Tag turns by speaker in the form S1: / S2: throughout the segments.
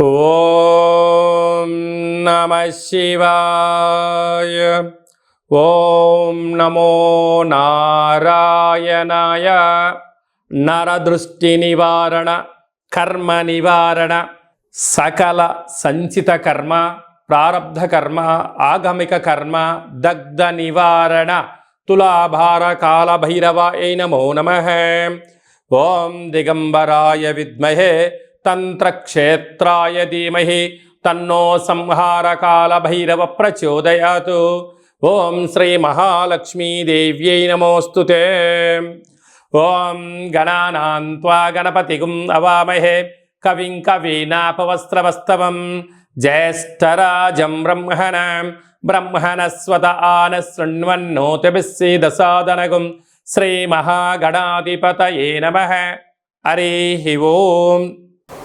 S1: ఓం నమ శివాయ. ఓం నమో నారాయణాయ. నరదృష్టి నివారణ కర్మ నివారణ సకల సంచిత కర్మ ప్రారబ్ధ కర్మ ఆగమిక కర్మ దగ్ధ నివారణ తులాభార కాల భైరవ ఏ నమో నమ. ఓం దిగంబరాయ విద్మహే. తంత్రక్షేత్రాయ ధీమహి. తన్నో సంహారకాల భైరవ ప్రచోదయాత్ ఓం శ్రీ మహాలక్ష్మీదేవ్యై నమోస్తు ఓం గణానాన్వా గణపతిగుం అవామహే. కవిం కవీనాపవస్త్రవస్తవం. జ్యేష్ఠరాజం బ్రహ్మణ. బ్రహ్మణస్వత ఆన శృణ్వన్నోతిభిస్సీదసాదనగుం శ్రీమహాగణాధిపతయే నమ. హరి ఓం.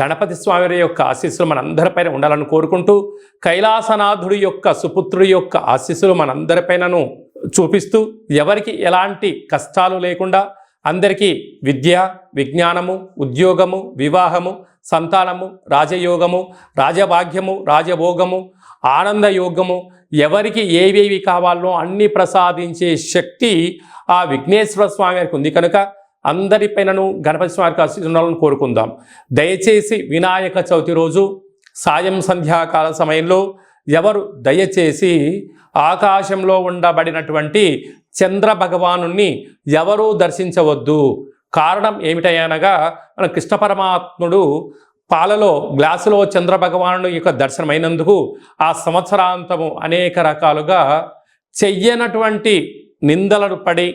S1: గణపతి స్వామి యొక్క ఆశీస్సులు మనందరిపైన ఉండాలని కోరుకుంటూ కైలాసనాథుడి యొక్క సుపుత్రుడి యొక్క ఆశీస్సులు మనందరిపైనను చూపిస్తూ ఎవరికి ఎలాంటి కష్టాలు లేకుండా అందరికీ విద్య విజ్ఞానము ఉద్యోగము వివాహము సంతానము రాజయోగము రాజభాగ్యము రాజభోగము ఆనందయోగము ఎవరికి ఏవేవి కావాలో అన్ని ప్రసాదించే శక్తి ఆ విఘ్నేశ్వర స్వామి వారికి ఉంది. కనుక అందరిపైనను గణపతి స్వామికి ఆశీర్వాదాలను కోరుకుందాం. దయచేసి వినాయక చవితి రోజు సాయం సంధ్యాకాల సమయంలో ఎవరు దయచేసి ఆకాశంలో ఉండబడినటువంటి చంద్ర భగవాను ఎవరూ దర్శించవద్దు. కారణం ఏమిటనగా మన కృష్ణ పరమాత్ముడు పాలలో గ్లాసులో చంద్ర భగవాను యొక్క దర్శనమైనందుకు ఆ సంవత్సరాంతము అనేక రకాలుగా చెయ్యనటువంటి నిందలను పడి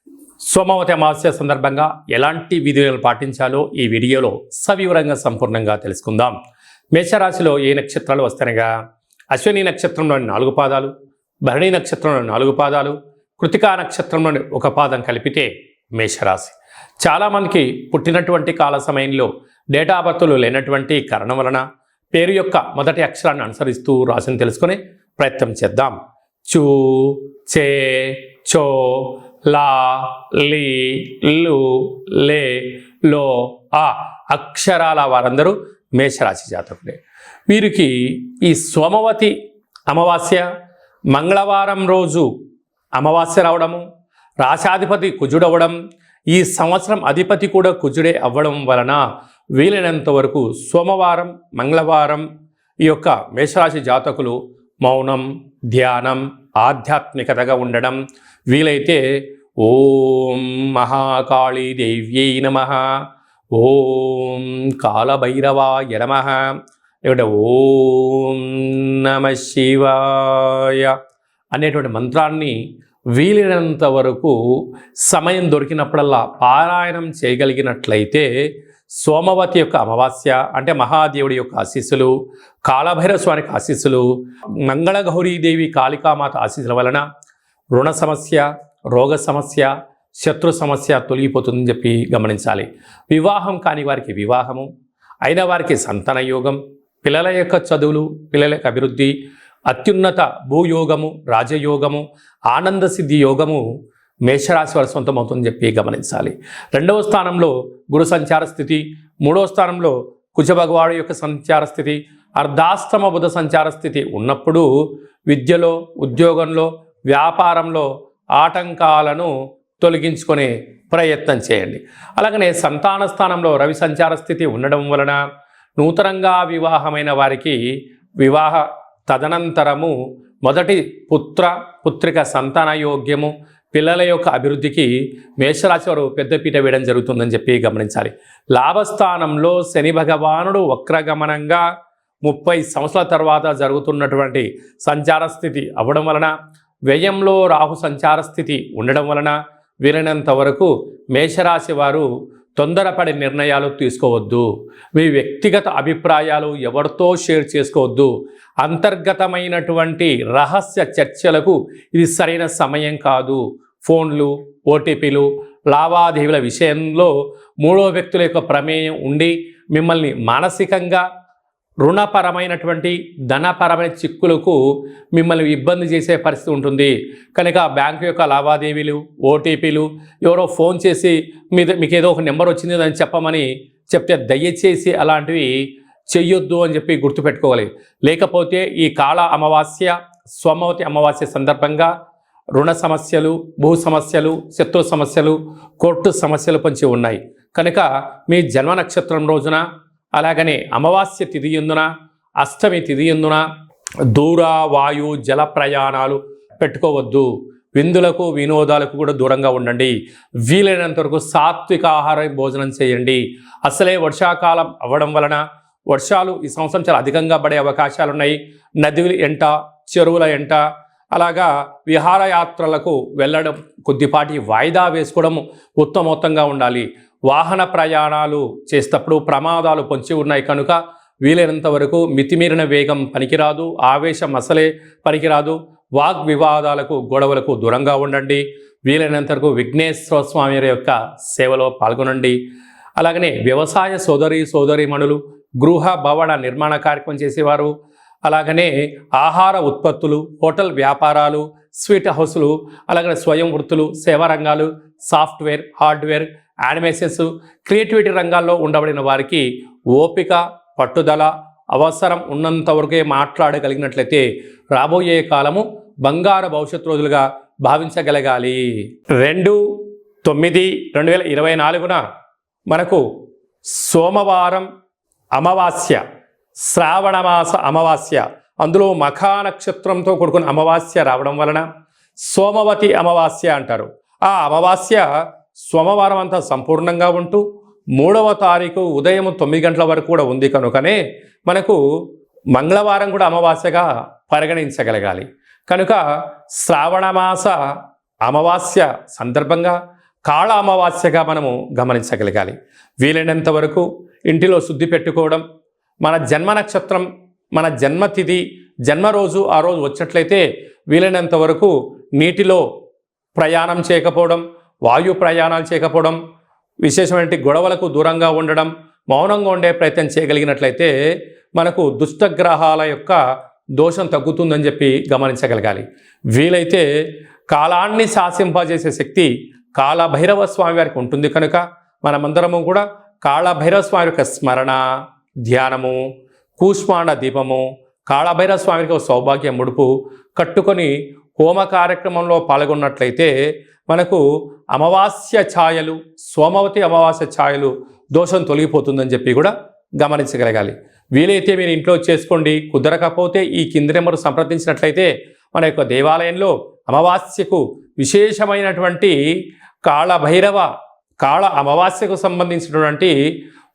S1: సోమవతి అమావాస్య సందర్భంగా ఎలాంటి విధులను పాటించాలో ఈ వీడియోలో సవివరంగా సంపూర్ణంగా తెలుసుకుందాం. మేషరాశిలో ఏ నక్షత్రాలు వస్తాయనగా అశ్విని నక్షత్రంలోని నాలుగు పాదాలు భరణి నక్షత్రంలోని నాలుగు పాదాలు కృతికా నక్షత్రంలోని ఒక పాదం కలిపితే మేషరాశి. చాలామందికి పుట్టినటువంటి కాల సమయంలో డేటా బర్తులు లేనటువంటి కారణం వలన పేరు యొక్క మొదటి అక్షరాన్ని అనుసరిస్తూ రాశిని తెలుసుకునే ప్రయత్నం చేద్దాం. చూ చే చో లా లీ లు లే లో ఆ అక్షరాల వారందరూ మేషరాశి జాతకులే. వీరికి ఈ సోమవతి అమావాస్య మంగళవారం రోజు అమావాస్య రావడము రాశాధిపతి కుజుడవడం ఈ సంవత్సరం అధిపతి కూడా కుజుడే అవ్వడం వలన వీలైనంత వరకు సోమవారం మంగళవారం ఈ యొక్క మేషరాశి జాతకులు మౌనం ధ్యానం ఆధ్యాత్మికతగా ఉండడం వీలైతే ఓం మహాకాళీ దేవ్యై నమ. ఓం కాలభైరవాయ నమ. లేకుంటే ఓం నమ శివాయ అనేటువంటి మంత్రాన్ని వీలైనంత వరకు సమయం దొరికినప్పుడల్లా పారాయణం చేయగలిగినట్లయితే సోమవతి యొక్క అమావాస్య అంటే మహాదేవుడి యొక్క ఆశీస్సులు కాలభైరవ స్వామికి ఆశీస్సులు మంగళగౌరీదేవి కాళికామాత ఆశీస్సుల వలన రుణ సమస్య రోగ సమస్య శత్రు సమస్య తొలగిపోతుందని చెప్పి గమనించాలి. వివాహం కాని వారికి వివాహము అయిన వారికి సంతాన యోగం పిల్లల యొక్క చదువులు పిల్లల యొక్క అభివృద్ధి అత్యున్నత భూయోగము రాజయోగము ఆనంద సిద్ధి యోగము మేషరాశి వారి సొంతమవుతుందని చెప్పి గమనించాలి. రెండవ స్థానంలో గురు సంచార స్థితి మూడవ స్థానంలో కుజభగవాడు యొక్క సంచార స్థితి అర్ధాష్టమ బుధ సంచార స్థితి ఉన్నప్పుడు విద్యలో ఉద్యోగంలో వ్యాపారంలో ఆటంకాలను తొలగించుకునే ప్రయత్నం చేయండి. అలాగనే సంతాన స్థానంలో రవి సంచార స్థితి ఉండడం వలన నూతనంగా వివాహమైన వారికి వివాహ తదనంతరము మొదటి పుత్ర పుత్రిక సంతాన యోగ్యము పిల్లల యొక్క అభివృద్ధికి మేషరాశి వారు పెద్దపీట వేయడం జరుగుతుందని చెప్పి గమనించాలి. లాభస్థానంలో శని భగవానుడు వక్రగమనంగా ముప్పై సంవత్సరాల తర్వాత జరుగుతున్నటువంటి సంచార స్థితి అవ్వడం వలన వ్యయంలో రాహు సంచార స్థితి ఉండడం వలన వీలైనంత వరకు మేషరాశి వారు తొందరపడి నిర్ణయాలు తీసుకోవద్దు. మీ వ్యక్తిగత అభిప్రాయాలు ఎవరితో షేర్ చేసుకోవద్దు. అంతర్గతమైనటువంటి రహస్య చర్చలకు ఇది సరైన సమయం కాదు. ఫోన్లు ఓటీపీలు లావాదేవీల విషయంలో మూడో వ్యక్తుల యొక్క ప్రమేయం ఉండి మిమ్మల్ని మానసికంగా రుణపరమైనటువంటి ధనపరమైన చిక్కులకు మిమ్మల్ని ఇబ్బంది చేసే పరిస్థితి ఉంటుంది. కనుక బ్యాంకు యొక్క లావాదేవీలు ఓటీపీలు ఎవరో ఫోన్ చేసి మీద మీకు ఏదో ఒక నెంబర్ వచ్చింది అని చెప్పమని చెప్తే దయచేసి అలాంటివి చెయ్యొద్దు అని చెప్పి గుర్తుపెట్టుకోవాలి. లేకపోతే ఈ కాళ అమావాస్య సోమవతి అమావాస్య సందర్భంగా రుణ సమస్యలు భూ సమస్యలు శత్రు సమస్యలు కోర్టు సమస్యలు పంచి ఉన్నాయి. కనుక మీ జన్మ నక్షత్రం రోజున అలాగనే అమావాస్య తిథియందున అష్టమి తిథియందున దూర వాయు జల ప్రయాణాలు పెట్టుకోవద్దు. విందులకు వినోదాలకు కూడా దూరంగా ఉండండి. వీలైనంత వరకు సాత్విక ఆహార భోజనం చేయండి. అసలే వర్షాకాలం అవ్వడం వలన వర్షాలు ఈ సంవత్సరం చాలా అధికంగా పడే అవకాశాలు ఉన్నాయి నదుల ఎంట చెరువుల ఎంట అలాగా విహారయాత్రలకు వెళ్ళడం కొద్దిపాటి వాయిదా వేసుకోవడం ఉత్తమోత్తంగా ఉండాలి. వాహన ప్రయాణాలు చేసేటప్పుడు ప్రమాదాలు పొంచి ఉన్నాయి కనుక వీలైనంత వరకు మితిమీరిన వేగం పనికిరాదు ఆవేశం అసలే పనికిరాదు. వాగ్ వివాదాలకు గొడవలకు దూరంగా ఉండండి. వీలైనంత వరకు విఘ్నేశ్వర స్వామి యొక్క సేవలో పాల్గొనండి. అలాగనే వ్యవసాయ సోదరి సోదరీమణులు గృహ భవన నిర్మాణ కార్యక్రమం చేసేవారు. అలాగనే ఆహార ఉత్పత్తులు హోటల్ వ్యాపారాలు స్వీట్ హౌస్లు అలాగే స్వయం వృత్తులు సేవా రంగాలు సాఫ్ట్వేర్ హార్డ్వేర్ యానిమేషన్స్ క్రియేటివిటీ రంగాల్లో ఉండబడిన వారికి ఓపిక పట్టుదల అవసరం ఉన్నంత వరకే మాట్లాడగలిగినట్లయితే రాబోయే కాలము బంగారు భవిష్యత్ రోజులుగా భావించగలగాలి. రెండు తొమ్మిది రెండు వేల ఇరవై నాలుగున మనకు సోమవారం అమావాస్య శ్రావణమాస అమావాస్య. అందులో మఖా నక్షత్రంతో కూడుకున్న అమావాస్య రావడం వలన సోమవతి అమావాస్య అంటారు. ఆ అమావాస్య సోమవారం అంతా సంపూర్ణంగా ఉంటూ మూడవ తారీఖు ఉదయం తొమ్మిది గంటల వరకు కూడా ఉంది కనుకనే మనకు మంగళవారం కూడా అమావాస్యగా పరిగణించగలగాలి. కనుక శ్రావణమాస అమావాస్య సందర్భంగా కాళ అమావాస్యగా మనము గమనించగలగాలి. వీలైనంత వరకు ఇంటిలో శుద్ధి పెట్టుకోవడం మన జన్మ నక్షత్రం మన జన్మతిథి జన్మ రోజు ఆ రోజు వచ్చినట్లయితే వీలైనంత వరకు నీటిలో ప్రయాణం చేయకపోవడం వాయు ప్రయాణాలు చేయకపోవడం విశేషమైన గొడవలకు దూరంగా ఉండడం మౌనంగా ఉండే ప్రయత్నం చేయగలిగినట్లయితే మనకు దుష్టగ్రహాల యొక్క దోషం తగ్గుతుందని చెప్పి గమనించగలగాలి. వీలైతే కాలాన్ని శాసింపజేసే శక్తి కాలభైరవ స్వామి వారికి ఉంటుంది కనుక మనమందరము కూడా కాళభైరవ స్వామి యొక్క స్మరణ ధ్యానము కూష్మాండ దీపము కాళభైరవ స్వామి ఒక సౌభాగ్య ముడుపు కట్టుకొని హోమ కార్యక్రమంలో పాల్గొన్నట్లయితే మనకు అమావాస్య ఛాయలు సోమవతి అమావాస్య ఛాయలు దోషం తొలగిపోతుందని చెప్పి కూడా గమనించగలగాలి. వీలైతే మీరు ఇంట్లో చేసుకోండి. కుదరకపోతే ఈ కింది నెంబరు సంప్రదించినట్లయితే మన యొక్క దేవాలయంలో అమావాస్యకు విశేషమైనటువంటి కాళభైరవ కాళ అమావాస్యకు సంబంధించినటువంటి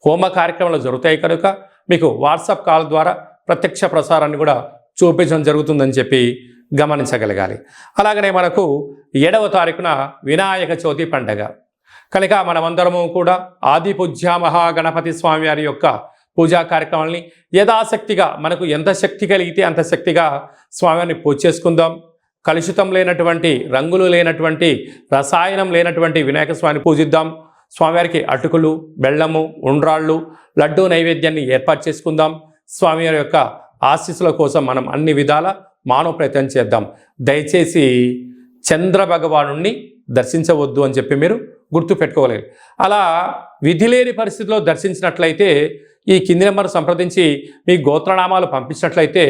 S1: హోమ కార్యక్రమాలు జరుగుతాయి కనుక మీకు వాట్సాప్ కాల్ ద్వారా ప్రత్యక్ష ప్రసారాన్ని కూడా చూపించడం జరుగుతుందని చెప్పి గమనించగలగాలి. అలాగనే మనకు ఏడవ తారీఖున వినాయక చవితి పండగ. కనుక మనమందరము కూడా ఆది పూజ్య మహాగణపతి స్వామివారి యొక్క పూజా కార్యక్రమాలని యథాశక్తిగా మనకు ఎంత శక్తి కలిగితే అంత శక్తిగా స్వామివారిని పూజ చేసుకుందాం. కలుషితం లేనటువంటి రంగులు లేనటువంటి రసాయనం లేనటువంటి వినాయక స్వామిని పూజిద్దాం. స్వామివారికి అటుకులు బెల్లము ఉండ్రాళ్ళు లడ్డూ నైవేద్యాన్ని ఏర్పాటు చేసుకుందాం. స్వామివారి యొక్క ఆశీస్సుల కోసం మనం అన్ని విధాల మానవ ప్రయత్నం చేద్దాం. దయచేసి చంద్ర భగవాను దర్శించవద్దు అని చెప్పి మీరు గుర్తు పెట్టుకోలేదు అలా విధి లేని పరిస్థితిలో దర్శించినట్లయితే ఈ కింది నెంబర్ సంప్రదించి మీ గోత్రనామాలు పంపించినట్లయితే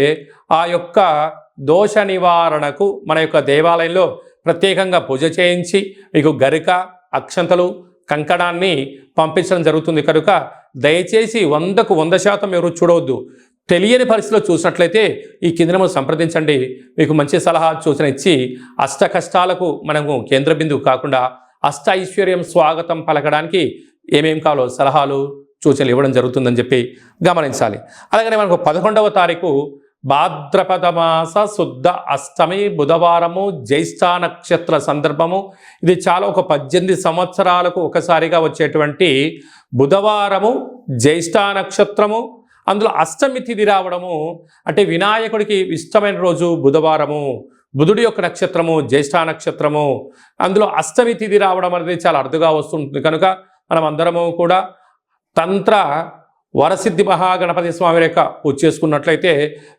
S1: ఆ యొక్క దోష నివారణకు మన యొక్క దేవాలయంలో ప్రత్యేకంగా పూజ చేయించి మీకు గరిక అక్షంతలు కంకణాన్ని పంపించడం జరుగుతుంది కనుక దయచేసి వందకు వంద శాతం ఎవరు చూడవద్దు. తెలియని పరిస్థితిలో చూసినట్లయితే ఈ కేంద్రము సంప్రదించండి. మీకు మంచి సలహా సూచన ఇచ్చి అష్ట కష్టాలకు మనము కేంద్ర బిందువు కాకుండా అష్ట ఐశ్వర్యం స్వాగతం పలకడానికి ఏమేం కావాలో సలహాలు సూచనలు ఇవ్వడం జరుగుతుందని చెప్పి గమనించాలి. అలాగనే మనకు పదకొండవ తారీఖు భాద్రపద మాస శుద్ధ అష్టమి బుధవారము జ్యేష్ఠ నక్షత్ర సందర్భము. ఇది చాలా ఒక పద్దెనిమిది సంవత్సరాలకు ఒకసారిగా వచ్చేటువంటి బుధవారము జ్యేష్ఠ నక్షత్రము అందులో అష్టమి తిథి రావడము అంటే వినాయకుడికి ఇష్టమైన రోజు బుధవారము బుధుడి యొక్క నక్షత్రము జ్యేష్ఠ నక్షత్రము. అందులో అష్టమి తిథి రావడం అనేది చాలా అరుదుగా వస్తుంటుంది. కనుక మనం అందరము కూడా తంత్ర వరసిద్ధి మహాగణపతి స్వామి యొక్క పూజ చేసుకున్నట్లయితే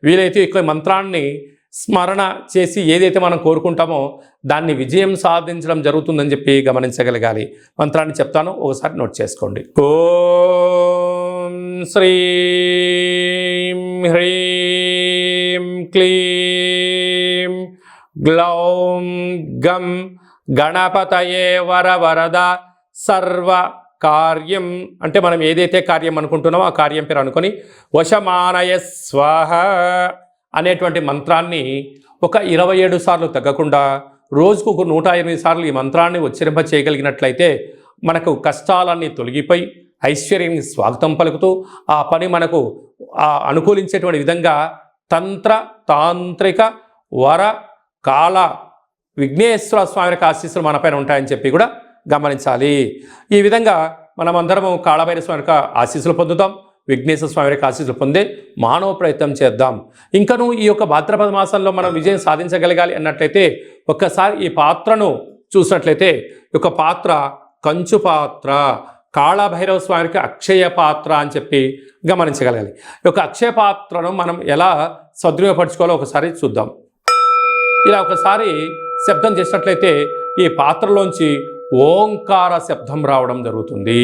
S1: వీలైతే ఈ మంత్రాన్ని స్మరణ చేసి ఏదైతే మనం కోరుకుంటామో దాన్ని విజయం సాధించడం జరుగుతుందని చెప్పి గమనించగలగాలి. మంత్రాన్ని చెప్తాను ఒకసారి నోట్ చేసుకోండి. ఓం శ్రీం హ్రీం క్లీం గ్లౌం గం గణపతయే వర వరద సర్వ కార్యం అంటే మనం ఏదైతే కార్యం అనుకుంటున్నామో ఆ కార్యం పేరు అనుకొని వశమానయ స్వాహ. అనేటువంటి మంత్రాన్ని ఒక ఇరవై ఏడు సార్లు తగ్గకుండా రోజుకు ఒక నూట ఎనిమిది సార్లు ఈ మంత్రాన్ని ఉచ్చరింప చేయగలిగినట్లయితే మనకు కష్టాలన్నీ తొలగిపోయి ఐశ్వర్యానికి స్వాగతం పలుకుతూ ఆ పని మనకు ఆ అనుకూలించేటువంటి విధంగా తంత్ర తాంత్రిక వర కాల విఘ్నేశ్వర స్వామి యొక్క ఆశీస్సులు మనపైన ఉంటాయని చెప్పి కూడా గమనించాలి. ఈ విధంగా మనమందరము కాళభైర స్వామి యొక్క ఆశీస్సులు పొందుతాం. విఘ్నేశ్వర స్వామి వారికి ఆశీస్సులు పొందే మానవ ప్రయత్నం చేద్దాం. ఇంకను ఈ యొక్క భాద్రపద మాసంలో మనం విజయం సాధించగలగాలి అన్నట్లయితే ఒక్కసారి ఈ పాత్రను చూసినట్లయితే ఒక యొక్క పాత్ర కంచు పాత్ర కాళభైరవ స్వామికి అక్షయ పాత్ర అని చెప్పి గమనించగలగాలి. ఈ యొక్క అక్షయ పాత్రను మనం ఎలా సద్వినియోగపరచుకోవాలో ఒకసారి చూద్దాం. ఇలా ఒకసారి శబ్దం చేసినట్లయితే ఈ పాత్రలోంచి ఓంకార శబ్దం రావడం జరుగుతుంది.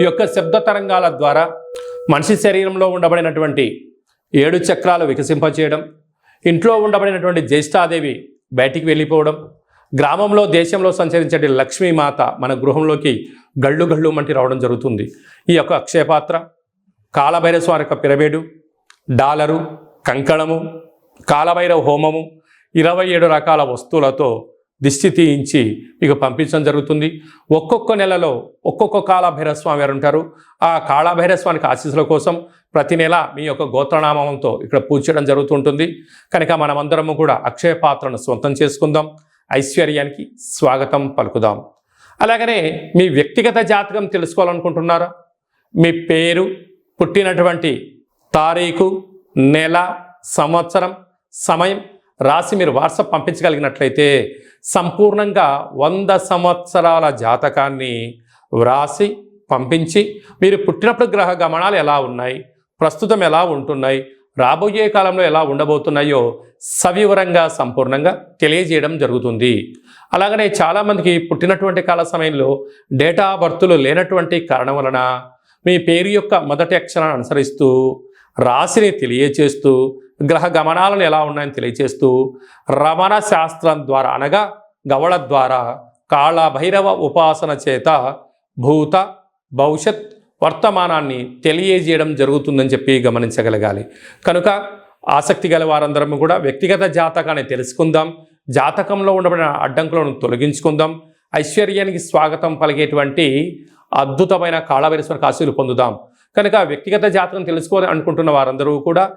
S1: ఈ యొక్క శబ్ద తరంగాల ద్వారా మనిషి శరీరంలో ఉండబడినటువంటి ఏడు చక్రాలు వికసింపచేయడం ఇంట్లో ఉండబడినటువంటి జ్యేష్ఠాదేవి బయటికి వెళ్ళిపోవడం గ్రామంలో దేశంలో సంచరించే లక్ష్మీమాత మన గృహంలోకి గళ్ళు గళ్ళు మంటి రావడం జరుగుతుంది. ఈ యొక్క అక్షయపాత్ర కాలభైరస్వారి యొక్క పిరమిడు డాలరు కంకణము కాలభైరవ హోమము ఇరవై ఏడు రకాల వస్తువులతో దిష్టి తీయించి మీకు పంపించడం జరుగుతుంది. ఒక్కొక్క నెలలో ఒక్కొక్క కాళభైరస్వామి గారు వారు ఉంటారు. ఆ కాళభైరస్వామికి ఆశీస్సుల కోసం ప్రతి నెల మీ యొక్క గోత్రనామంతో ఇక్కడ పూజ చేయడం జరుగుతుంటుంది. కనుక మనమందరము కూడా అక్షయ పాత్రను సొంతం చేసుకుందాం. ఐశ్వర్యానికి స్వాగతం పలుకుదాం. అలాగనే మీ వ్యక్తిగత జాతకం తెలుసుకోవాలనుకుంటున్నారా? మీ పేరు పుట్టినటువంటి తారీఖు నెల సంవత్సరం సమయం రాసి మీరు వాట్సాప్ పంపించగలిగినట్లయితే సంపూర్ణంగా వంద సంవత్సరాల జాతకాన్ని వ్రాసి పంపించి మీరు పుట్టినప్పుడు గ్రహ గమనాలు ఎలా ఉన్నాయి ప్రస్తుతం ఎలా ఉంటున్నాయి రాబోయే కాలంలో ఎలా ఉండబోతున్నాయో సవివరంగా సంపూర్ణంగా తెలియజేయడం జరుగుతుంది. అలాగనే చాలామందికి పుట్టినటువంటి కాల సమయంలో డేటా బర్తులు లేనటువంటి కారణం వలన మీ పేరు యొక్క మొదటి అక్షరాన్ని అనుసరిస్తూ రాశిని తెలియచేస్తూ గ్రహ గమనాలను ఎలా ఉన్నాయని తెలియచేస్తూ రమణ శాస్త్రం ద్వారా అనగా గవళ ద్వారా కాళభైరవ ఉపాసన చేత భూత భవిష్యత్ వర్తమానాన్ని తెలియజేయడం జరుగుతుందని చెప్పి గమనించగలగాలి. కనుక ఆసక్తి గల వారందరం కూడా వ్యక్తిగత జాతకాన్ని తెలుసుకుందాం. జాతకంలో ఉండబడిన అడ్డంకులను తొలగించుకుందాం. ఐశ్వర్యానికి స్వాగతం పలిగేటువంటి అద్భుతమైన కాళభైరస్వర కాశీలు పొందుదాం. కనుక వ్యక్తిగత జాతకం తెలుసుకోవాలి అనుకుంటున్న వారందరూ కూడా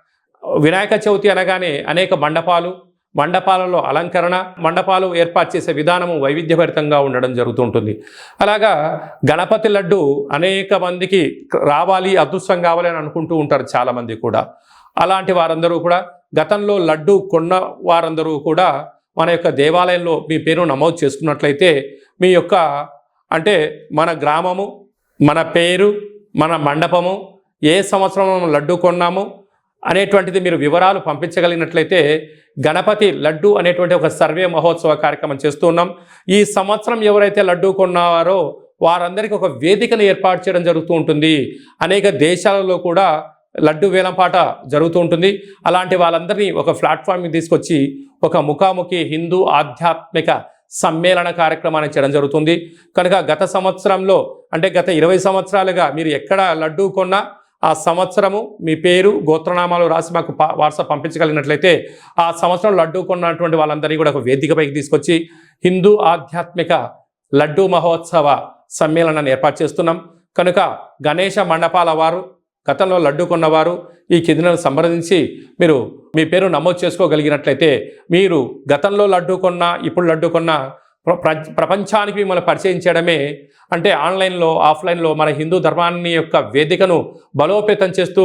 S1: వినాయక చవితి అనగానే అనేక మండపాలు మండపాలలో అలంకరణ మండపాలు ఏర్పాటు చేసే విధానము వైవిధ్యభరితంగా ఉండడం జరుగుతుంటుంది. అలాగా గణపతి లడ్డు అనేక మందికి రావాలి అదృష్టం కావాలి అని అనుకుంటూ ఉంటారు చాలామంది కూడా. అలాంటి వారందరూ కూడా గతంలో లడ్డు కొన్న వారందరూ కూడా మన యొక్క దేవాలయంలో మీ పేరు నమోదు చేసుకున్నట్లయితే మీ యొక్క అంటే మన గ్రామము మన పేరు మన మండపము ఏ సంవత్సరం లడ్డు కొన్నాము అనేటువంటిది మీరు వివరాలు పంపించగలిగినట్లయితే గణపతి లడ్డు అనేటువంటి ఒక సర్వే మహోత్సవ కార్యక్రమం చేస్తూ ఉన్నాం. ఈ సంవత్సరం ఎవరైతే లడ్డు కొన్నారో వారందరికీ ఒక వేదికను ఏర్పాటు చేయడం జరుగుతూ ఉంటుంది. అనేక దేశాలలో కూడా లడ్డు వేలంపాట జరుగుతూ ఉంటుంది. అలాంటి వాళ్ళందరినీ ఒక ప్లాట్ఫామ్కి తీసుకొచ్చి ఒక ముఖాముఖి హిందూ ఆధ్యాత్మిక సమ్మేళన కార్యక్రమాన్ని చేయడం జరుగుతుంది. కనుక గత సంవత్సరంలో అంటే గత ఇరవై సంవత్సరాలుగా మీరు ఎక్కడ లడ్డు కొన్నా ఆ సంవత్సరము మీ పేరు గోత్రనామాలు రాసి మాకు వాట్సాప్ పంపించగలిగినట్లయితే ఆ సంవత్సరం లడ్డు కొన్నటువంటి వాళ్ళందరినీ కూడా ఒక వేదికపైకి తీసుకొచ్చి హిందూ ఆధ్యాత్మిక లడ్డూ మహోత్సవ సమ్మేళనాన్ని ఏర్పాటు చేస్తున్నాం. కనుక గణేష మండపాల వారు గతంలో లడ్డు కొన్నవారు ఈ కిందను సంప్రదించి మీరు మీ పేరు నమోదు చేసుకోగలిగినట్లయితే మీరు గతంలో లడ్డు కొన్నా ఇప్పుడు లడ్డు కొన్నా ప్రపంచానికి మిమ్మల్ని పరిచయం చేయడమే అంటే ఆన్లైన్లో ఆఫ్లైన్లో మన హిందూ ధర్మాన్ని యొక్క వేదికను బలోపేతం చేస్తూ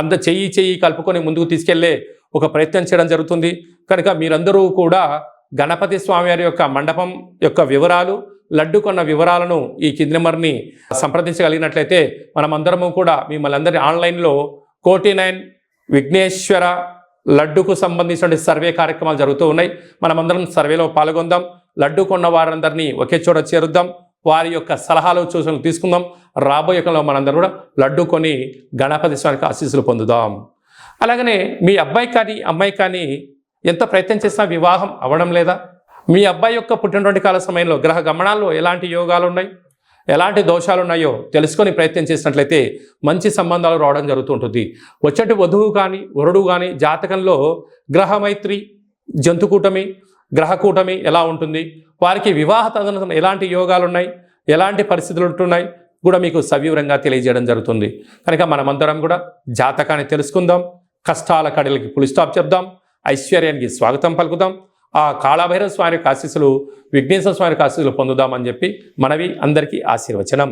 S1: అంద చెయ్యి చెయ్యి కలుపుకొని ముందుకు తీసుకెళ్ళే ఒక ప్రయత్నం చేయడం జరుగుతుంది. కనుక మీరందరూ కూడా గణపతి స్వామి వారి యొక్క మండపం యొక్క వివరాలు లడ్డు కొన్న వివరాలను ఈ కింది నెంబర్ని సంప్రదించగలిగినట్లయితే మనమందరము కూడా మిమ్మల్ని అందరి ఆన్లైన్లో కోటి నైన్ విఘ్నేశ్వర లడ్డుకు సంబంధించిన సర్వే కార్యక్రమాలు జరుగుతూ ఉన్నాయి. మనమందరం సర్వేలో పాల్గొందాం. లడ్డు కొన్న వారందరినీ ఒకే చోట చేరుద్దాం. వారి యొక్క సలహాలు సూచనలు తీసుకుందాం. రాబోయే కాలంలో మనందరం కూడా లడ్డు కొని గణపతి స్వామికి ఆశీస్సులు పొందుదాం. అలాగనే మీ అబ్బాయి కానీ అమ్మాయి కానీ ఎంత ప్రయత్నం చేసినా వివాహం అవ్వడం లేదా? మీ అబ్బాయి యొక్క పుట్టినటువంటి కాల సమయంలో గ్రహ గమనాల్లో ఎలాంటి యోగాలు ఉన్నాయి? ఎలాంటి దోషాలు ఉన్నాయో తెలుసుకొని ప్రయత్నం చేసినట్లయితే మంచి సంబంధాలు రావడం జరుగుతుంటుంది వచ్చేటి వధువు కానీ వరుడు కానీ జాతకంలో గ్రహమైత్రి జంతుకూటమి గ్రహకూటమి ఎలా ఉంటుంది? వారికి వివాహ తదనంతరం ఎలాంటి యోగాలు ఉన్నాయి ఎలాంటి పరిస్థితులు ఉంటున్నాయి? కూడా మీకు సవివరంగా తెలియజేయడం జరుగుతుంది. కనుక మనమందరం కూడా జాతకాన్ని తెలుసుకుందాం. కష్టాల కడలకి పులిస్టాప్ చెప్దాం. ఐశ్వర్యానికి స్వాగతం పలుకుదాం. ఆ కాళభైరవ స్వామి యొక్క ఆశీస్సులు విఘ్నేశ్వర స్వామి యొక్క ఆశీస్సులు పొందుదామని చెప్పి మనవి అందరికీ ఆశీర్వచనం.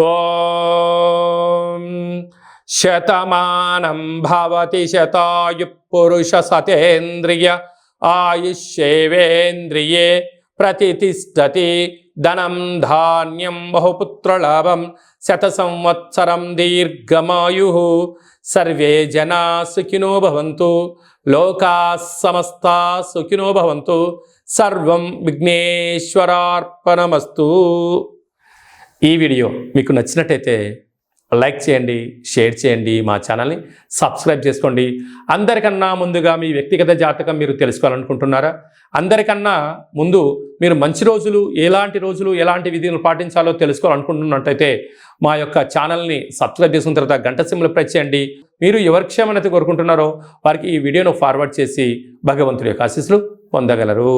S1: ఓం శతమానం భవతి శతాయు పురుష సతేంద్రియ ఆయుష్యేవేంద్రియే ప్రతిష్టతి ధనం ధాన్యం బహుపుత్రలాభం శత సంవత్సరం దీర్ఘమాయు సర్వే జనా సుఖినో భవంతు లోకా సమస్త సుఖినో భవంతు సర్వం విఘ్నేశ్వరార్పణమస్తు ఈ వీడియో మీకు నచ్చినట్టయితే లైక్ చేయండి షేర్ చేయండి మా ఛానల్ని సబ్స్క్రైబ్ చేసుకోండి. అందరికన్నా ముందుగా మీ వ్యక్తిగత జాతకం మీరు తెలుసుకోవాలనుకుంటున్నారా? అందరికన్నా ముందు మీరు మంచి రోజులు ఎలాంటి రోజులు ఎలాంటి విధులు పాటించాలో తెలుసుకోవాలనుకుంటున్నట్టయితే మా యొక్క ఛానల్ని సబ్స్క్రైబ్ చేసుకున్న తర్వాత గంట సిమ్లు ప్రెస్ చేయండి. మీరు ఎవరి క్షేమనైతే కోరుకుంటున్నారో వారికి ఈ వీడియోను ఫార్వర్డ్ చేసి భగవంతుడి యొక్క ఆశీస్సులు పొందగలరు.